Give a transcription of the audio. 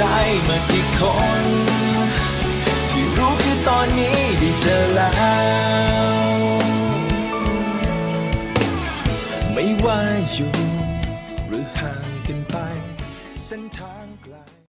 จมากี่คน ที่รู้คือตอนนี้ได้เจอแล้ว ไม่ว่าอยู่ หรือห่างกันไป เส้นทางไกล